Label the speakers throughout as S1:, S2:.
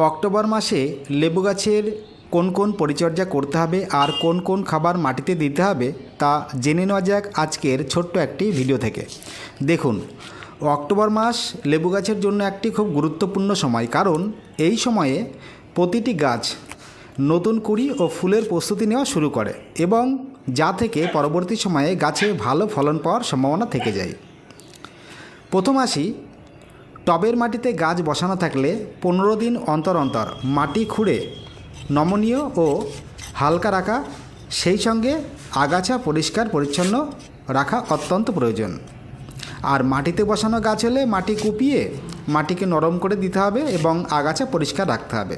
S1: October মাসে লেবু গাছের কোন কোন পরিচর্যা করতে হবে আর কোন কোন খাবার মাটিতে দিতে হবে তা জেনে নেওয়া যাক আজকের ছোট্ট একটি ভিডিও থেকে। দেখুন অক্টোবর মাস লেবু গাছের জন্য একটি খুব গুরুত্বপূর্ণ সময় কারণ এই সময়ে প্রতিটি গাছ নতুন কুড়ি ও ফুলের প্রস্তুতি নেওয়া শুরু করে এবং যা থেকে পরবর্তী সময়ে গাছে ভালো ফলন পাওয়ার সম্ভাবনা থেকে যায়। প্রথম আসি টবের মাটিতে গাছ বসানো থাকলে পনেরো দিন অন্তর অন্তর মাটি খুঁড়ে নমনীয় ও হালকা রাখা, সেই সঙ্গে আগাছা পরিষ্কার পরিচ্ছন্ন রাখা অত্যন্ত প্রয়োজন। আর মাটিতে বসানো গাছ হলে মাটি কুপিয়ে মাটিকে নরম করে দিতে হবে এবং আগাছা পরিষ্কার রাখতে হবে।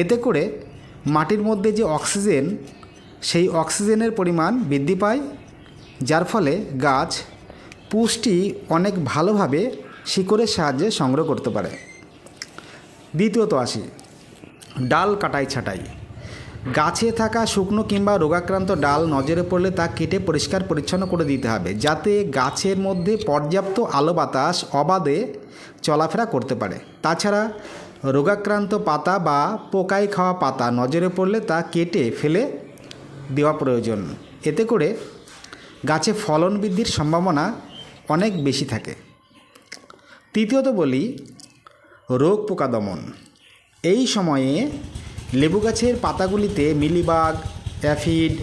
S1: এতে করে মাটির মধ্যে যে অক্সিজেন, সেই অক্সিজেনের পরিমাণ বৃদ্ধি পায়, যার ফলে গাছ পুষ্টি অনেক ভালোভাবে শিকড়ের সাহায্যে সংগ্রহ করতে পারে। দ্বিতীয়ত আসি, ডাল কাটাই ছাটাই। গাছে থাকা শুকনো কিংবা রোগাক্রান্ত ডাল নজরে পড়লে তা কেটে পরিষ্কার পরিচ্ছন্ন করে দিতে হবে, যাতে গাছের মধ্যে পর্যাপ্ত আলো বাতাস অবাধে চলাফেরা করতে পারে। তাছাড়া রোগাক্রান্ত পাতা বা পোকায় খাওয়া পাতা নজরে পড়লে তা কেটে ফেলে দেওয়া প্রয়োজন। এতে করে গাছে ফলন বৃদ্ধির সম্ভাবনা অনেক বেশি থাকে। তৃতীয়ত বলি, রোগ পোকা দমন। এই সময়ে লেবু গাছের পাতাগুলিতে মিলিবাগ, অ্যাফিড,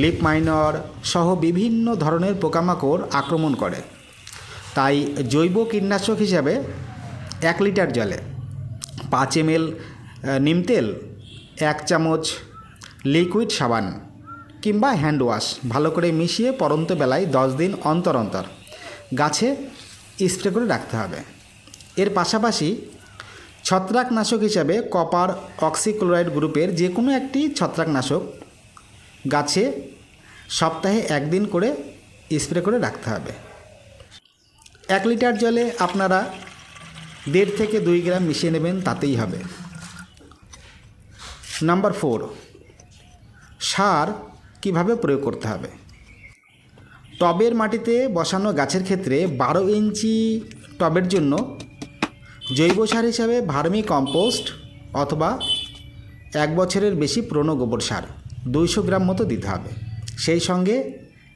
S1: লিপ মাইনর সহ বিভিন্ন ধরনের পোকামাকড় আক্রমণ করে। তাই জৈব কীটনাশক হিসাবে এক লিটার জলে পাঁচ এম এল নিম তেল, এক চামচ লিকুইড সাবান কিংবা হ্যান্ড ওয়াশ ভালো করে মিশিয়ে পরন্ত বেলায় দশ দিন অন্তর অন্তর গাছে স্প্রে করে রাখতে হবে। এর পাশাপাশি ছত্রাকনাশক হিসাবে কপার অক্সিক্লোরাইড গ্রুপের যে কোনো একটি ছত্রাকনাশক গাছে সপ্তাহে একদিন করে স্প্রে করে রাখতে হবে। এক লিটার জলে আপনারা দেড় থেকে দুই গ্রাম মিশিয়ে নেবেন, তাতেই হবে। নাম্বার ফোর, সার কীভাবে প্রয়োগ করতে হবে? টবের মাটিতে বসানো গাছের ক্ষেত্রে বারো ইঞ্চি টবের জন্য জৈব সার হিসাবে ভার্মি কম্পোস্ট অথবা এক বছরের বেশি পুরনো গোবর সার দুইশো গ্রাম মতো দিতে হবে। সেই সঙ্গে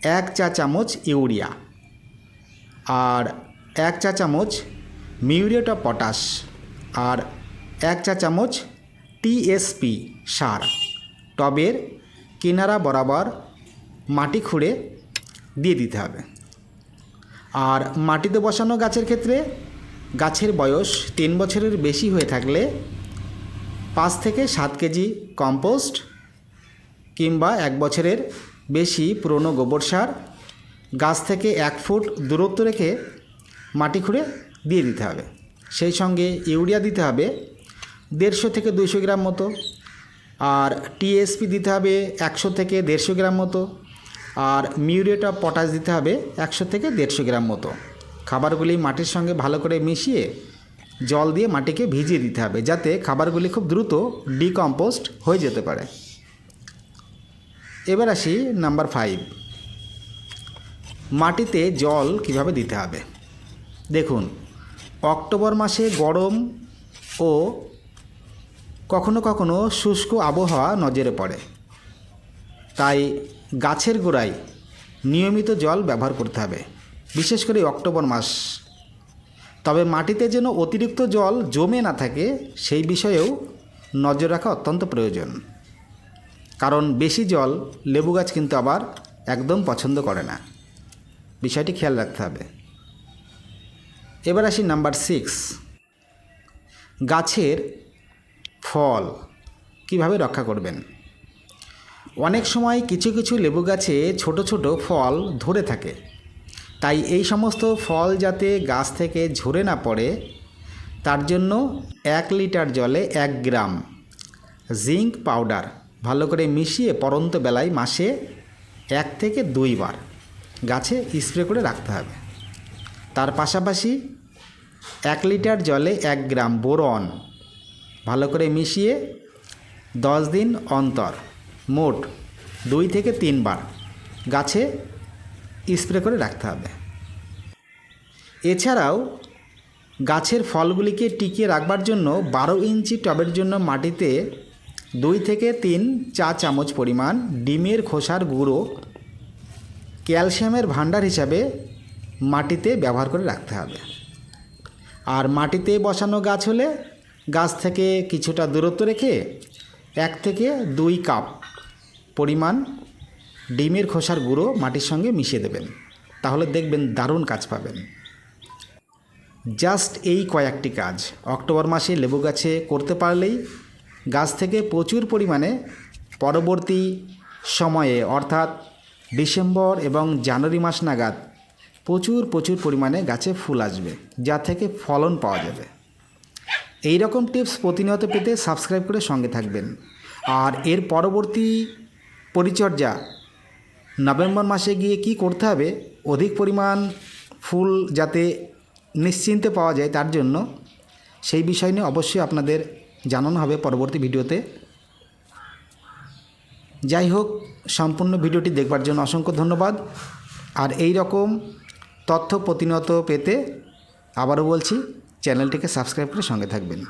S1: এক চা চামচ ইউরিয়া আর এক চা চামচ মিউরিয়েট অফ পটাশ আর এক চা চামচ টিএসপি সার। টবের কিনারা বরাবর মাটি খুঁড়ে দিয়ে দিতে হবে। আর মাটিতে বসানো গাছের ক্ষেত্রে গাছের বয়স তিন বছরের বেশি হয়ে থাকলে পাঁচ থেকে সাত কেজি কম্পোস্ট কিংবা এক বছরের বেশি পুরনো গোবর সার গাছ থেকে এক ফুট দূরত্ব রেখে মাটি খুঁড়ে দিয়ে দিতে হবে। সেই সঙ্গে ইউরিয়া দিতে হবে দেড়শো থেকে দুইশো গ্রাম মতো। আর টিএসপি দিতে হবে একশো থেকে দেড়শো গ্রাম মতো। আর মিউরেট অফ পটাশ দিতে হবে একশো থেকে দেড়শো গ্রাম মতো। খাবারগুলি মাটির সঙ্গে ভালো করে মিশিয়ে জল দিয়ে মাটিকে ভিজিয়ে দিতে হবে, যাতে খাবারগুলি খুব দ্রুত ডিকম্পোস্ট হয়ে যেতে পারে। এবার আসি নাম্বার ফাইভ। মাটিতে জল কীভাবে দিতে হবে? দেখুন, অক্টোবর মাসে গরম ও কখনো কখনো শুষ্ক আবহাওয়া নজরে পড়ে। তাই গাছের গোড়ায় নিয়মিত জল ব্যবহার করতে হবে, বিশেষ করে অক্টোবর মাস। তবে মাটিতে যেন অতিরিক্ত জল জমে না থাকে, সেই বিষয়েও নজর রাখা অত্যন্ত প্রয়োজন। কারণ বেশি জল লেবু গাছ কিন্তু আবার একদম পছন্দ করে না। বিষয়টি খেয়াল রাখতে হবে। এবার আসি নাম্বার সিক্স। গাছের ফল কীভাবে রক্ষা করবেন? অনেক সময় কিছু কিছু লেবু গাছে ছোট ছোট ফল ধরে থাকে। তাই এই সমস্ত ফল যাতে গাছ থেকে ঝরে না পড়ে, তার জন্য এক লিটার জলে এক গ্রাম জিঙ্ক পাউডার ভালো করে মিশিয়ে পরন্ত বেলায় মাসে এক থেকে দুইবার গাছে স্প্রে করে রাখতে হবে। তার পাশাপাশি এক লিটার জলে এক গ্রাম বোরন ভালো করে মিশিয়ে দশ দিন অন্তর মোট দুই থেকে তিনবার গাছে স্প্রে করে রাখতে হবে। এছাড়াও গাছের ফলগুলিকে টিকিয়ে রাখবার জন্য বারো ইঞ্চি টবের জন্য মাটিতে দুই থেকে তিন চা চামচ পরিমাণ ডিমের খোসার গুঁড়ো ক্যালসিয়ামের ভাণ্ডার হিসাবে মাটিতে ব্যবহার করে রাখতে হবে। আর মাটিতে বসানো গাছ হলে গাছ থেকে কিছুটা দূরত্ব রেখে এক থেকে দুই কাপ পরিমাণ ডিমের খোসার গুঁড়ো মাটির সঙ্গে মিশিয়ে দেবেন। তাহলে দেখবেন দারুণ কাজ পাবেন। জাস্ট এই কয়েকটি কাজ। অক্টোবর মাসে লেবু গাছে করতে পারলেই গাছ থেকে প্রচুর পরিমাণে পরবর্তী সময়ে, অর্থাৎ ডিসেম্বর এবং জানুয়ারি মাস নাগাদ প্রচুর প্রচুর পরিমাণে গাছে ফুল আসবে, যা থেকে ফলন পাওয়া যাবে। এই রকম টিপস প্রতিনিয়ত পেতে সাবস্ক্রাইব করে সঙ্গে থাকবেন। আর এর পরবর্তী পরিচর্যা। নভেম্বর মাসে গিয়ে কি করতে হবে? অধিক পরিমাণ ফুল যাতে নিশ্চিন্তে পাওয়া যায় তার জন্য সেই বিষয় নিয়ে অবশ্যই আপনাদের জানানো হবে পরবর্তী ভিডিওতে। যাই হোক, সম্পূর্ণ ভিডিওটি দেখবার জন্য অসংখ্য ধন্যবাদ। আর এই রকম তথ্য প্রতিনিয়ত পেতে আবারও বলছি, চ্যানেলটিকে সাবস্ক্রাইব করে সঙ্গে থাকবেন।